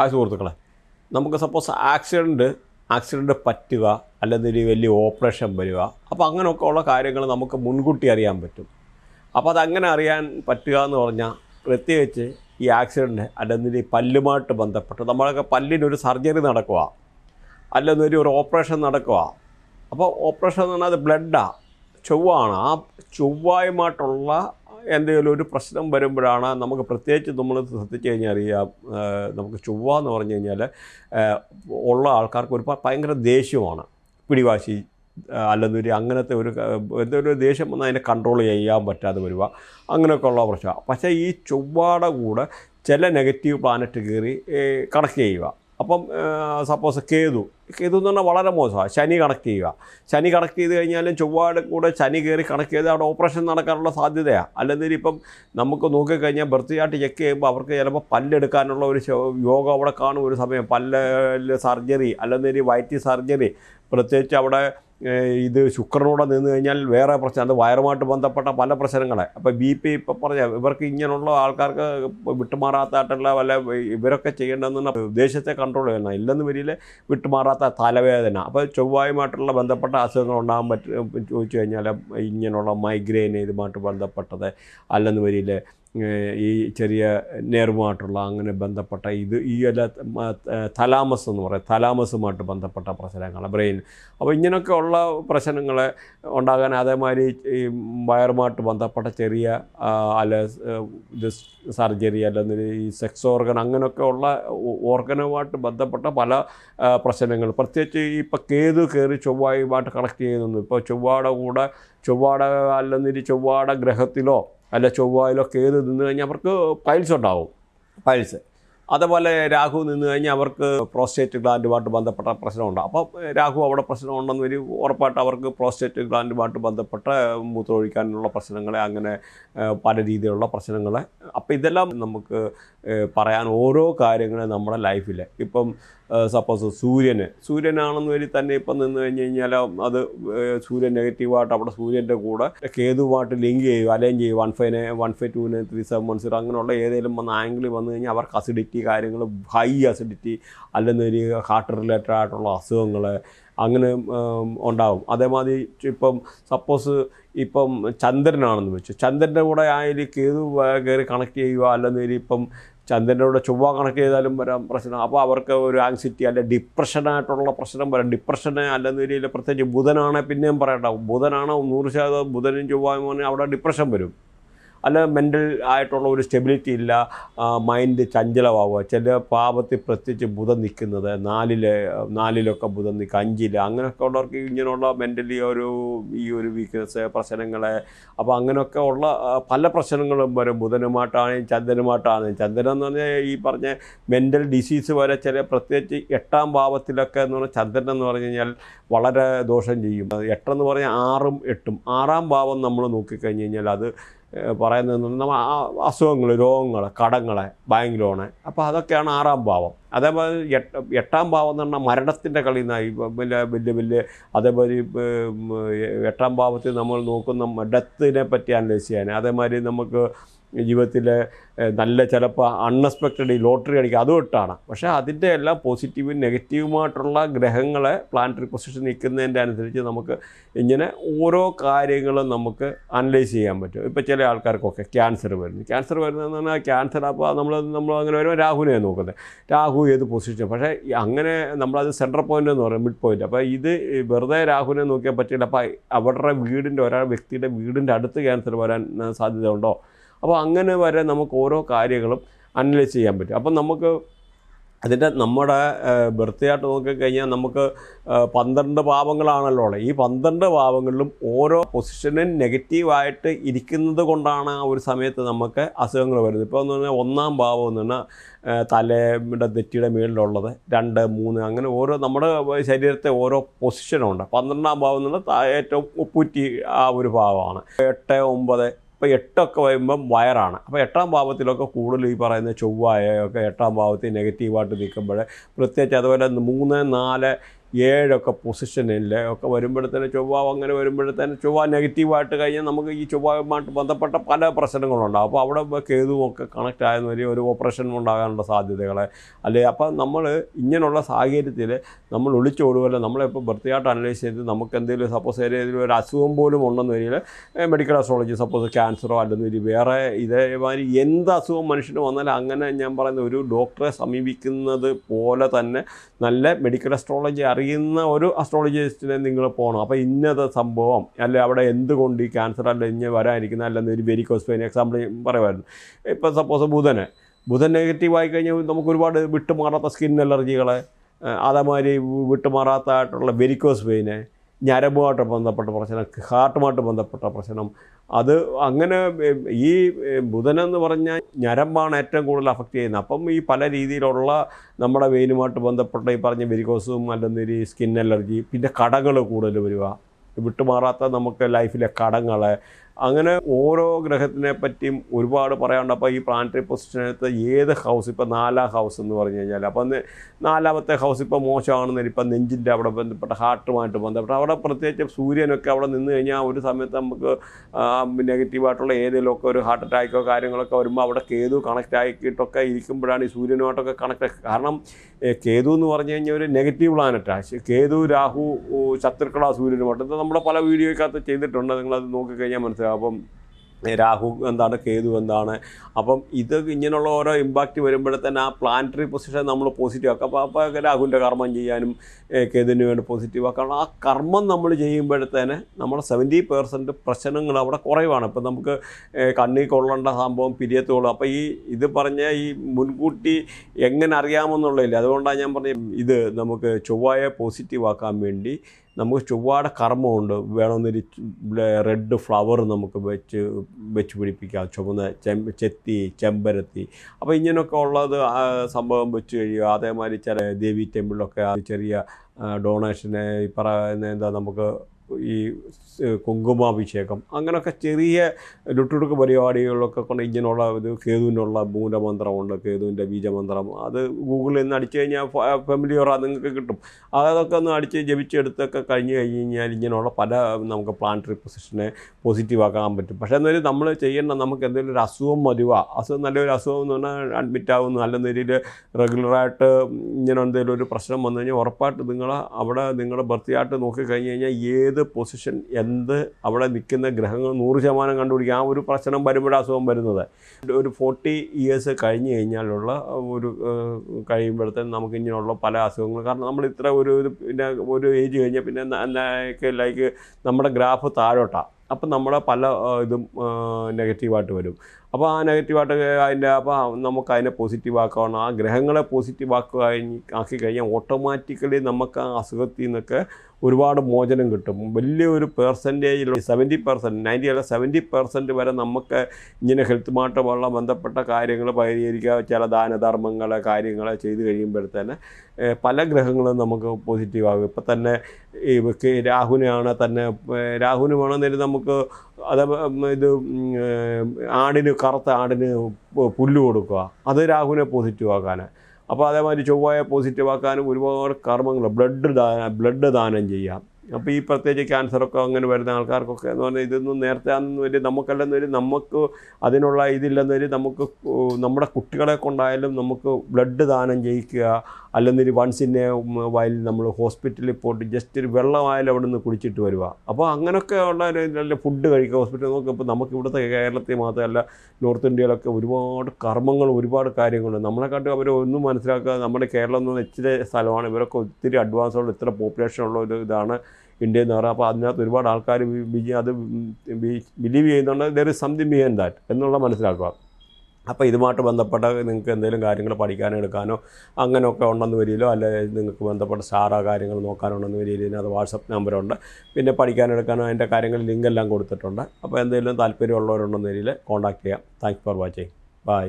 ആ സുഹൃത്തുക്കളെ നമുക്ക് സപ്പോസ് ആക്സിഡന്റ് ആക്സിഡന്റ് പറ്റുക അല്ലെങ്കിൽ വലിയ ഓപ്പറേഷൻ വരിക. അപ്പോൾ അങ്ങനെയൊക്കെ ഉള്ള കാര്യങ്ങൾ നമുക്ക് മുൻകൂട്ടി അറിയാൻ പറ്റും. അപ്പോൾ അതങ്ങനെ അറിയാൻ പറ്റുക എന്ന് പറഞ്ഞാൽ പ്രത്യേകിച്ച് ഈ ആക്സിഡന്റ് അല്ലെങ്കിൽ പല്ലുമായിട്ട് ബന്ധപ്പെട്ട് നമ്മളൊക്കെ പല്ലിനൊരു സർജറി നടക്കുക. അല്ലെങ്കിൽ ഒരു ഓപ്പറേഷൻ നടക്കുക. അപ്പോൾ ഓപ്പറേഷൻ എന്ന് പറഞ്ഞാൽ അത് ബ്ലഡാണ് ചൊവ്വാണ്. ആ ചൊവ്വായുമായിട്ടുള്ള എന്തെങ്കിലും ഒരു പ്രശ്നം വരുമ്പോഴാണ് നമുക്ക് പ്രത്യേകിച്ച് നമ്മൾ ശ്രദ്ധിച്ച് കഴിഞ്ഞാൽ അറിയാം നമുക്ക് ചൊവ്വ എന്ന് പറഞ്ഞു കഴിഞ്ഞാൽ ഉള്ള ആൾക്കാർക്ക് ഒരു ഭയങ്കര ദേഷ്യമാണ് പിടിവാശി അല്ലെന്നൊരു അങ്ങനത്തെ ഒരു എന്തൊരു ദേഷ്യം വന്നാൽ അതിനെ കൺട്രോൾ ചെയ്യാൻ പറ്റാതെ വരിക. അങ്ങനെയൊക്കെ ഉള്ള പ്രശ്നമാണ്. പക്ഷേ ഈ ചൊവ്വയുടെ കൂടെ ചില നെഗറ്റീവ് പ്ലാനറ്റ് കയറി കണക്ട് ചെയ്യുക. അപ്പം സപ്പോസ് കേതു. കേതു എന്ന് പറഞ്ഞാൽ വളരെ മോശമാണ്. ശനി കണക്ട് ചെയ്യുക. ശനി കണക്ട് ചെയ്ത് കഴിഞ്ഞാലും ചൊവ്വയുടെ കൂടെ ശനി കയറി കണക്ട് ചെയ്ത് അവിടെ ഓപ്പറേഷൻ നടക്കാനുള്ള സാധ്യതയാണ്. അല്ലെങ്കിൽ ഇപ്പം നമുക്ക് നോക്കിക്കഴിഞ്ഞാൽ ബർത്തിയായിട്ട് ചെക്ക് ചെയ്യുമ്പോൾ അവർക്ക് ചിലപ്പോൾ പല്ലെടുക്കാനുള്ള ഒരു യോഗ അവിടെ കാണും ഒരു സമയം. പല്ല് സർജറി. അല്ലെങ്കിൽ വയറ്റി സർജറി. പ്രത്യേകിച്ച് അവിടെ ഇത് ശുക്രനോടെ നിന്ന് കഴിഞ്ഞാൽ വേറെ പ്രശ്നം. അത് വയറുമായിട്ട് ബന്ധപ്പെട്ട പല പ്രശ്നങ്ങളെ. അപ്പോൾ ബി പി ഇപ്പം പറഞ്ഞ ഇവർക്ക് ഇങ്ങനെയുള്ള ആൾക്കാർക്ക് വിട്ടുമാറാത്തായിട്ടുള്ള വല്ല ഇവരൊക്കെ ചെയ്യേണ്ടതെന്ന് ദേശത്തെ കൺട്രോൾ ചെയ്യണം ഇല്ലെന്ന് വരിയിൽ വിട്ടുമാറാത്ത തലവേദന. അപ്പോൾ ചൊവ്വായുമായിട്ടുള്ള ബന്ധപ്പെട്ട അസുഖങ്ങൾ ഉണ്ടാകാൻ പറ്റും ചോദിച്ചു കഴിഞ്ഞാൽ ഇങ്ങനെയുള്ള മൈഗ്രെയിൻ ഇതുമായിട്ട് ബന്ധപ്പെട്ടത് അല്ലെന്ന് വരിയിൽ ഈ ചെറിയ നേർവുമായിട്ടുള്ള അങ്ങനെ ബന്ധപ്പെട്ട ഇത് ഈ എല്ലാ തലാമസ് എന്ന് പറയും. തലാമസുമായിട്ട് ബന്ധപ്പെട്ട പ്രശ്നങ്ങൾ ബ്രെയിൻ. അപ്പോൾ ഇങ്ങനെയൊക്കെ ഉള്ള പ്രശ്നങ്ങൾ ഉണ്ടാകാൻ അതേമാതിരി ഈ വയറുമായിട്ട് ബന്ധപ്പെട്ട ചെറിയ അല്ല ഇത് സർജറി അല്ലെങ്കിൽ ഈ സെക്സ് ഓർഗൻ അങ്ങനെയൊക്കെ ഉള്ള ഓർഗനുമായിട്ട് ബന്ധപ്പെട്ട പല പ്രശ്നങ്ങൾ. പ്രത്യേകിച്ച് ഇപ്പോൾ കേതു കയറി ചൊവ്വായുമായിട്ട് കണക്ട് ചെയ്യുന്നു ഇപ്പോൾ ചൊവ്വാട കൂടെ ചൊവ്വാട അല്ലെങ്കിൽ ചൊവ്വാട ഗ്രഹത്തിലോ അല്ല ചൊവ്വായിലൊക്കെ ഏത് നിന്ന് കഴിഞ്ഞാൽ അവർക്ക് പൈൽസ് ഉണ്ടാവും. പൈൽസ് അതേപോലെ രാഹു നിന്ന് കഴിഞ്ഞാൽ അവർക്ക് പ്രോസ്റ്റേറ്റ് ഗ്ലാൻഡുമായിട്ട് ബന്ധപ്പെട്ട പ്രശ്നമുണ്ട്. അപ്പോൾ രാഹു അവിടെ പ്രശ്നമുണ്ടെന്ന് വരും ഉറപ്പായിട്ട് അവർക്ക് പ്രോസ്റ്റേറ്റ് ഗ്ലാൻഡുമായിട്ട് ബന്ധപ്പെട്ട മൂത്രമൊഴിക്കാനുള്ള പ്രശ്നങ്ങളെ അങ്ങനെ പല രീതിയിലുള്ള പ്രശ്നങ്ങളെ. അപ്പോൾ ഇതെല്ലാം നമുക്ക് പറയാൻ ഓരോ കാര്യങ്ങളും നമ്മുടെ ലൈഫിൽ ഇപ്പം സപ്പോസ് സൂര്യന്. സൂര്യനാണെന്ന് വരി തന്നെ ഇപ്പം നിന്ന് കഴിഞ്ഞ് കഴിഞ്ഞാൽ അത് സൂര്യൻ നെഗറ്റീവായിട്ട് അവിടെ സൂര്യന്റെ കൂടെ കേതുവായിട്ട് ലിങ്ക് ചെയ്യുക അലൈൻ ചെയ്യുക വൺ ഫൈവ് വൺ ഫൈവ് ടൂന് ത്രീ സെവൻ വൺ സീറോ അങ്ങനെയുള്ള ഏതെങ്കിലും വന്ന ആംഗിൾ വന്നു കഴിഞ്ഞാൽ അവർക്ക് അസിഡിറ്റി കാര്യങ്ങൾ ഹൈ അസിഡിറ്റി അല്ലെന്നൊരു ഹാർട്ട് റിലേറ്റഡ് ആയിട്ടുള്ള അസുഖങ്ങൾ അങ്ങനെ ഉണ്ടാവും. അതേമാതിരി ഇപ്പം സപ്പോസ് ഇപ്പം ചന്ദ്രനാണെന്ന് വെച്ചു. ചന്ദ്രന്റെ കൂടെ ആയാലും കേതു കയറി കണക്ട് ചെയ്യുക അല്ലെന്നൊരു ഇപ്പം ചന്ദ്രന്റെ കൂടെ ചൊവ്വ കണക്ട് ചെയ്താലും വരാം പ്രശ്നം. അപ്പോൾ അവർക്ക് ഒരു ആങ്സിറ്റി അല്ലെ ഡിപ്രഷനായിട്ടുള്ള പ്രശ്നം വരാം. ഡിപ്രഷന് അല്ലെന്ന രീതിയിൽ പ്രത്യേകിച്ച് ബുധനാണെ പിന്നെയും പറയണ്ട ബുധനാണോ നൂറ് ശതമാനം ബുധനും ചൊവ്വായും അവിടെ ഡിപ്രഷൻ വരും. അല്ല മെന്റൽ ആയിട്ടുള്ള ഒരു സ്റ്റെബിലിറ്റി ഇല്ല. മൈൻഡ് ചഞ്ചലമാവുക. ചില പാപത്തിൽ പ്രത്യേകിച്ച് ബുധം നിൽക്കുന്നത് നാലിൽ നാലിലൊക്കെ ബുധം നിൽക്കുക അഞ്ചിൽ അങ്ങനെയൊക്കെ ഉള്ളവർക്ക് ഇങ്ങനെയുള്ള മെന്റലി ഒരു ഈ ഒരു വീക്ക്നെസ് പ്രശ്നങ്ങളെ അപ്പോൾ അങ്ങനെയൊക്കെ ഉള്ള പല പ്രശ്നങ്ങളും വരും. ബുധനുമായിട്ടാണെങ്കിലും ചന്ദ്രനുമായിട്ടാണെങ്കിലും ചന്ദ്രൻ എന്ന് പറഞ്ഞാൽ ഈ പറഞ്ഞ മെന്റൽ ഡിസീസ് വരെ ചില പ്രത്യേകിച്ച് എട്ടാം ഭാവത്തിലൊക്കെ എന്ന് പറഞ്ഞാൽ ചന്ദ്രൻ എന്ന് പറഞ്ഞു കഴിഞ്ഞാൽ വളരെ ദോഷം ചെയ്യും. എട്ടെന്ന് പറഞ്ഞാൽ ആറും എട്ടും. ആറാം ഭാവം നമ്മൾ നോക്കിക്കഴിഞ്ഞ് കഴിഞ്ഞാൽ അത് പറയുന്നത് നമ്മൾ അസുഖങ്ങൾ രോഗങ്ങൾ കടങ്ങൾ ബാങ്ക് ലോണ് അപ്പോൾ അതൊക്കെയാണ് ആറാം ഭാവം. അതേപോലെ എട്ട് എട്ടാം ഭാവം എന്ന് പറഞ്ഞാൽ മരണത്തിന്റെ കളി എന്നായി വലിയ വലിയ വലിയ അതേപോലെ എട്ടാം ഭാവത്തിൽ നമ്മൾ നോക്കുന്ന ഡെത്തിനെ പറ്റി അനലൈസ് ചെയ്യാൻ അതേമാതിരി നമുക്ക് ജീവിതത്തിൽ നല്ല ചിലപ്പോൾ അൺഎക്സ്പെക്റ്റഡ് ലോട്ടറി അടിക്കുക അതും ഇട്ടാണ്. പക്ഷേ അതിന്റെ എല്ലാം പോസിറ്റീവും നെഗറ്റീവുമായിട്ടുള്ള ഗ്രഹങ്ങളെ പ്ലാനറ്ററി പൊസിഷൻ നിൽക്കുന്നതിന്റെ അനുസരിച്ച് നമുക്ക് ഇങ്ങനെ ഓരോ കാര്യങ്ങളും നമുക്ക് അനലൈസ് ചെയ്യാൻ പറ്റും. ഇപ്പോൾ ചില ആൾക്കാർക്കൊക്കെ ക്യാൻസർ വരുന്നു. ക്യാൻസർ വരുന്നതെന്ന് പറഞ്ഞാൽ ക്യാൻസർ അപ്പോൾ നമ്മൾ നമ്മൾ അങ്ങനെ വരുമ്പോൾ രാഹുവിനെ നോക്കുന്നത്. രാഹു ഏത് പൊസിഷൻ? പക്ഷേ അങ്ങനെ നമ്മളത് സെൻട്രൽ പോയിന്റ് എന്ന് പറയും മിഡ് പോയിന്റ് അപ്പോൾ ഇത് വെറുതെ രാഹുവിനെ നോക്കിയാൽ പറ്റില്ല. അപ്പോൾ അവരുടെ വീടിന്റെ ഒരാൾ വ്യക്തിയുടെ വീടിന്റെ അടുത്ത് ക്യാൻസർ വരാൻ സാധ്യത സാധ്യതയുണ്ടോ? അപ്പോൾ അങ്ങനെ വരെ നമുക്ക് ഓരോ കാര്യങ്ങളും അനലൈസ് ചെയ്യാൻ പറ്റും. അപ്പം നമുക്ക് അതിന്റെ നമ്മുടെ ബർത്ത്ഡേയായിട്ട് നോക്കിക്കഴിഞ്ഞാൽ നമുക്ക് പന്ത്രണ്ട് ഭാവങ്ങളാണല്ലോ ഉള്ളത്. ഈ പന്ത്രണ്ട് പാപങ്ങളിലും ഓരോ പൊസിഷനും നെഗറ്റീവായിട്ട് ഇരിക്കുന്നത് കൊണ്ടാണ് ആ ഒരു സമയത്ത് നമുക്ക് അസുഖങ്ങൾ വരുന്നത്. ഇപ്പോൾ എന്ന് പറഞ്ഞാൽ ഒന്നാം ഭാവം എന്ന് പറഞ്ഞാൽ തലയുടെ നെറ്റിയുടെ മേളിലുള്ളത് രണ്ട് മൂന്ന് അങ്ങനെ ഓരോ നമ്മുടെ ശരീരത്തെ ഓരോ പൊസിഷനുണ്ട് പന്ത്രണ്ടാം ഭാവം എന്ന് പറഞ്ഞാൽ ഏറ്റവും ഉപ്പുറ്റി ആ ഒരു ഭാവമാണ് എട്ട് ഒമ്പത് ഇപ്പോൾ എട്ടൊക്കെ വരുമ്പം വയറാണ്. അപ്പോൾ എട്ടാം ഭാവത്തിലൊക്കെ കൂടുതൽ ഈ പറയുന്ന ചൊവ്വായൊക്കെ എട്ടാം ഭാവത്തിൽ നെഗറ്റീവായിട്ട് നിൽക്കുമ്പോൾ പ്രത്യേകിച്ച് അതുപോലെ മൂന്ന് നാല് ഏഴൊക്കെ പൊസിഷനിൽ ഒക്കെ വരുമ്പോഴത്തേന് ചൊവ്വ അങ്ങനെ വരുമ്പോഴത്തേന് ചൊവ്വ നെഗറ്റീവായിട്ട് കഴിഞ്ഞാൽ നമുക്ക് ഈ ചൊവ്വയുമായിട്ട് ബന്ധപ്പെട്ട പല പ്രശ്നങ്ങളുണ്ടാകും അപ്പോൾ അവിടെ കേതുവൊക്കെ കണക്റ്റ് ആയെന്ന് വരെ ഒരു ഓപ്പറേഷൻ ഉണ്ടാകാനുള്ള സാധ്യതകൾ അല്ലേ? അപ്പം നമ്മൾ ഇങ്ങനെയുള്ള സാഹചര്യത്തിൽ നമ്മൾ ഒളിച്ചോടുകയല്ല നമ്മളിപ്പോൾ വൃത്തിയായിട്ട് അനലൈസ് ചെയ്ത് നമുക്ക് എന്തെങ്കിലും സപ്പോസ് ഏതെങ്കിലും ഒരു അസുഖം പോലും ഉണ്ടെന്ന് വരികയിൽ മെഡിക്കൽ അസ്ട്രോളജി സപ്പോസ് ക്യാൻസറോ അല്ലെന്ന് വരി വേറെ ഇതേമാതിരി എന്ത് അസുഖം മനുഷ്യന് വന്നാലും അങ്ങനെ ഞാൻ പറയുന്ന ഒരു ഡോക്ടറെ സമീപിക്കുന്നത് പോലെ തന്നെ നല്ല മെഡിക്കൽ അസ്ട്രോളജി അറിയുന്ന ഒരു അസ്ട്രോളജിസ്റ്റിനെ നിങ്ങൾ പോകണം അപ്പോൾ ഇന്നത് സംഭവം അല്ലെ അവിടെ എന്തുകൊണ്ട് ഈ ക്യാൻസർ അല്ല ഇഞ്ഞ് വരാനിരിക്കുന്ന അല്ലെന്ന് ഒരു വെരിക്കോസ് പെയിൻ എക്സാമ്പിൾ പറയുമായിരുന്നു. ഇപ്പോൾ സപ്പോസ് ബുധന് ബുധൻ നെഗറ്റീവ് ആയി കഴിഞ്ഞാൽ നമുക്ക് ഒരുപാട് വിട്ടുമാറാത്ത സ്കിൻ അലർജികൾ അതേമാതിരി വിട്ടുമാറാത്തതായിട്ടുള്ള വെരിക്കോസ് പെയിന് ഞരമ്പുമായിട്ട് ബന്ധപ്പെട്ട പ്രശ്നം ഹാർട്ടുമായിട്ട് ബന്ധപ്പെട്ട പ്രശ്നം. അത് അങ്ങനെ ഈ ബുധനെന്ന് പറഞ്ഞാൽ ഞരമ്പാണ് ഏറ്റവും കൂടുതൽ അഫക്റ്റ് ചെയ്യുന്നത്. അപ്പം ഈ പല രീതിയിലുള്ള നമ്മുടെ വെയിനുമായിട്ട് ബന്ധപ്പെട്ട ഈ പറഞ്ഞ വെരിക്കോസും ഈ സ്കിൻ അലർജി പിന്നെ കടകൾ കൂടുതൽ വരിക. വിട്ടുമാറാത്ത നമുക്ക് ലൈഫിലെ കടങ്ങൾ അങ്ങനെ ഓരോ ഗ്രഹത്തിനെ പറ്റിയും ഒരുപാട് പറയാനുണ്ട്. അപ്പോൾ ഈ പ്ലാനറ്ററി പൊസിഷനകത്ത് ഏത് ഹൗസ് ഇപ്പോൾ നാലാം ഹൗസ് എന്ന് പറഞ്ഞു കഴിഞ്ഞാൽ അപ്പം നാലാമത്തെ ഹൗസ് ഇപ്പോൾ മോശമാണെന്ന് ഇപ്പം നെഞ്ചിന്റെ അവിടെ ബന്ധപ്പെട്ട ഹാർട്ടുമായിട്ട് ബന്ധപ്പെട്ട അവിടെ പ്രത്യേകിച്ച് സൂര്യനൊക്കെ അവിടെ നിന്ന് കഴിഞ്ഞാൽ ഒരു സമയത്ത് നമുക്ക് നെഗറ്റീവായിട്ടുള്ള ഏതെങ്കിലുമൊക്കെ ഒരു ഹാർട്ട് അറ്റാക്കോ കാര്യങ്ങളൊക്കെ വരുമ്പോൾ അവിടെ കേതു കണക്റ്റ് ആക്കിയിട്ടൊക്കെ ഇരിക്കുമ്പോഴാണ് ഈ സൂര്യനുമായിട്ടൊക്കെ കണക്ട് കാരണം കേതു എന്ന് പറഞ്ഞു കഴിഞ്ഞാൽ ഒരു നെഗറ്റീവ് പ്ലാനറ്റാണ് കേതു രാഹു ശത്രുക്കളാ സൂര്യനുമായിട്ട്. നമ്മുടെ പല വീഡിയോയ്ക്കകത്ത് ചെയ്തിട്ടുണ്ട്. നിങ്ങളത് നോക്കിക്കഴിഞ്ഞാൽ മനസ്സിലാവും. അപ്പം രാഹു എന്താണ് കേതു എന്താണ്. അപ്പം ഇത് ഇങ്ങനെയുള്ള ഓരോ ഇമ്പാക്റ്റ് വരുമ്പോഴത്തേന് ആ പ്ലാനറ്ററി പൊസിഷൻ നമ്മൾ പോസിറ്റീവ് ആക്കുക അപ്പോൾ അപ്പോൾ രാഹുവിന്റെ കർമ്മം ചെയ്യാനും കേതുവിന് വേണ്ടി പോസിറ്റീവ് ആക്കണം ആ കർമ്മം നമ്മൾ ചെയ്യുമ്പോഴത്തേന് നമ്മുടെ സെവന്റി പെർസെന്റ് പ്രശ്നങ്ങൾ അവിടെ കുറയുവാണ് ഇപ്പം നമുക്ക് കണ്ണി കൊള്ളേണ്ട സംഭവം പിരിയത്തുള്ളൂ അപ്പോൾ ഈ ഇത് പറഞ്ഞ ഈ മുൻകൂട്ടി എങ്ങനെ അറിയാമെന്നുള്ളതില്ല? അതുകൊണ്ടാണ് ഞാൻ പറഞ്ഞത് ഇത് നമുക്ക് ചൊവ്വായെ പോസിറ്റീവ് ആക്കാൻ വേണ്ടി നമുക്ക് ചൊവ്വാട കർമ്മമുണ്ട്. വേണമെന്നൊരു റെഡ് ഫ്ലവർ നമുക്ക് വെച്ച് വെച്ച് പിടിപ്പിക്കാം. ചെമ്പ് ചെത്തി ചെമ്പരത്തി. അപ്പോൾ ഇങ്ങനെയൊക്കെ ഉള്ളത് സംഭവം വെച്ച് കഴിയുക. അതേമാതിരി ചില ദേവി ടെമ്പിളിലൊക്കെ ചെറിയ ഡൊണേഷന് ഈ പറയുന്ന എന്താ നമുക്ക് ഈ കുങ്കുമാഭിഷേകം. അങ്ങനെയൊക്കെ ചെറിയ ലുട്ടുടുക്ക് പരിപാടികളിലൊക്കെ കൊണ്ട് ഇങ്ങനെയുള്ള ഇത് കേതുവിനുള്ള മൂലമന്ത്രമുണ്ട് കേതുവിന്റെ ബീജമന്ത്രം. അത് ഗൂഗിളിൽ നിന്ന് അടിച്ചു കഴിഞ്ഞാൽ ഫാമിലി ഫെമിലിയർ നിങ്ങൾക്ക് കിട്ടും. അതൊക്കെ ഒന്ന് അടിച്ച് ജപിച്ചെടുത്തൊക്കെ കഴിഞ്ഞ് കഴിഞ്ഞ് കഴിഞ്ഞാൽ ഇങ്ങനെയുള്ള പല നമുക്ക് പ്ലാനറ്ററി പൊസിഷനെ പോസിറ്റീവ് ആക്കാൻ പറ്റും. പക്ഷേ എന്നാലും നമ്മൾ ചെയ്യേണ്ട നമുക്ക് എന്തെങ്കിലും ഒരു അസുഖം വരുക അസുഖം നല്ലൊരു അസുഖം എന്ന് പറഞ്ഞാൽ അഡ്മിറ്റ് ആവുന്നു. നല്ല രീതിയിൽ റെഗുലറായിട്ട് ഇങ്ങനെ എന്തെങ്കിലും ഒരു പ്രശ്നം വന്നു കഴിഞ്ഞാൽ ഉറപ്പായിട്ട് നിങ്ങൾ അവിടെ നിങ്ങളുടെ നോക്കി കഴിഞ്ഞ് കഴിഞ്ഞാൽ ഏത് പൊസിഷൻ എന്ത് അവിടെ നിൽക്കുന്ന ഗ്രഹങ്ങൾ നൂറ് ശതമാനം കണ്ടുപിടിക്കുക ആ ഒരു പ്രശ്നം വരുമ്പോഴാണ് അസുഖം വരുന്നത്. ഒരു ഫോർട്ടി ഇയേഴ്സ് കഴിഞ്ഞ് കഴിഞ്ഞാലുള്ള ഒരു കഴിയുമ്പോഴത്തേന് നമുക്ക് ഇങ്ങനെയുള്ള പല അസുഖങ്ങൾ. കാരണം നമ്മൾ ഇത്ര ഒരു പിന്നെ ഒരു ഏജ് കഴിഞ്ഞാൽ പിന്നെ ലൈക്ക് ലൈക്ക് നമ്മുടെ ഗ്രാഫ് താഴോട്ടാണ് അപ്പം നമ്മളെ പല ഇതും നെഗറ്റീവായിട്ട് വരും. അപ്പോൾ ആ നെഗറ്റീവായിട്ട് അതിന്റെ അപ്പോൾ നമുക്ക് അതിനെ പോസിറ്റീവ് ആക്കണം ആ ഗ്രഹങ്ങളെ പോസിറ്റീവ് ആക്കുക ആക്കി കഴിഞ്ഞാൽ ഓട്ടോമാറ്റിക്കലി നമുക്ക് ആ അസുഖത്തിൽ നിന്നൊക്കെ ഒരുപാട് മോചനം കിട്ടും. വലിയൊരു പെർസെന്റേജിൽ സെവന്റി പെർസെന്റ് നയന്റി അല്ല സെവന്റി പെർസെന്റ് വരെ നമുക്ക് ഇങ്ങനെ ഹെൽത്ത് ഹെൽത്തുമായിട്ടുള്ള ബന്ധപ്പെട്ട കാര്യങ്ങൾ പരിഹരിക്കുക ചില ദാനധർമ്മങ്ങൾ കാര്യങ്ങൾ ചെയ്തു കഴിയുമ്പോഴത്തേന് പല ഗ്രഹങ്ങളും നമുക്ക് പോസിറ്റീവാകും ഇപ്പം തന്നെ ഈ രാഹുവിനാണ് തന്നെ ഏഹ്, രാഹുവിന് വേണമെന്നൊരു നമുക്ക് അത് ഇത് ആടിന് കറുത്ത ആടിന് പുല്ല് കൊടുക്കുക. അത് രാഹുവിനെ പോസിറ്റീവ് ആക്കാൻ അപ്പോൾ അതേമാതിരി ചൊവ്വയെ പോസിറ്റീവ് ആക്കാനും ഒരുപാട് കർമ്മങ്ങൾ ബ്ലഡ് ദാന ബ്ലഡ് ദാനം ചെയ്യാം. അപ്പോൾ ഈ പ്രത്യേകിച്ച് ക്യാൻസറൊക്കെ അങ്ങനെ വരുന്ന ആൾക്കാർക്കൊക്കെ എന്ന് പറഞ്ഞാൽ ഇതൊന്നും നേരത്തെ ആണെന്ന് വരും നമുക്കല്ലെന്ന് വരും. നമുക്ക് അതിനുള്ള ഇതില്ലെന്ന് വരും. നമുക്ക് നമ്മുടെ കുട്ടികളെ കൊണ്ടായാലും നമുക്ക് ബ്ലഡ് ദാനം ചെയ്യിക്കുക. അല്ലെന്നൊരു വൺസ് ഇൻ എ നമ്മൾ ഹോസ്പിറ്റലിൽ പോയിട്ട് ജസ്റ്റ് ഒരു വെള്ളമായാലും അവിടെ നിന്ന് കുടിച്ചിട്ട് വരിക. അപ്പോൾ അങ്ങനെയൊക്കെ ഉള്ള നല്ല ഫുഡ് കഴിക്കുക. ഹോസ്പിറ്റലിൽ നോക്കുക ഇപ്പോൾ നമുക്ക് ഇവിടുത്തെ കേരളത്തിൽ മാത്രമല്ല നോർത്ത് ഇന്ത്യയിലൊക്കെ ഒരുപാട് കർമ്മങ്ങൾ ഒരുപാട് കാര്യങ്ങളുണ്ട് നമ്മളെക്കാട്ടും അവർ ഒന്നും മനസ്സിലാക്കുക നമ്മുടെ കേരളം എന്ന് പറഞ്ഞാൽ ഇച്ചിരി സ്ഥലമാണ്. ഇവരൊക്കെ ഒത്തിരി അഡ്വാൻസ് ഉള്ള ഇത്ര പോപ്പുലേഷൻ ഉള്ള ഒരു ഇതാണ്. ഇന്ത്യ എന്ന് പറയുക അപ്പോൾ അതിനകത്ത് ഒരുപാട് ആൾക്കാർ അത് ബിലീവ് ചെയ്യുന്നുണ്ട്. There is something behind that എന്നുള്ള മനസ്സിലാക്കുക. അപ്പോൾ ഇതുമായിട്ട് ബന്ധപ്പെട്ട നിങ്ങൾക്ക് എന്തെങ്കിലും കാര്യങ്ങൾ പഠിക്കാനോ എടുക്കാനോ അങ്ങനെയൊക്കെ ഉണ്ടെന്ന് വരികയിലോ അല്ലെ നിങ്ങൾക്ക് ബന്ധപ്പെട്ട സാറാ കാര്യങ്ങൾ നോക്കാനുണ്ടെന്ന് വരികയിൽ ഇതിനകത്ത് വാട്സപ്പ് നമ്പറുണ്ട്. പിന്നെ പഠിക്കാനെടുക്കാനോ അതിന്റെ കാര്യങ്ങൾ ലിങ്ക് എല്ലാം കൊടുത്തിട്ടുണ്ട്. അപ്പോൾ എന്തെങ്കിലും താല്പര്യമുള്ളവരുണ്ടെന്ന് വരികയിൽ കോൺടാക്ട് ചെയ്യാം. Thanks for watching bye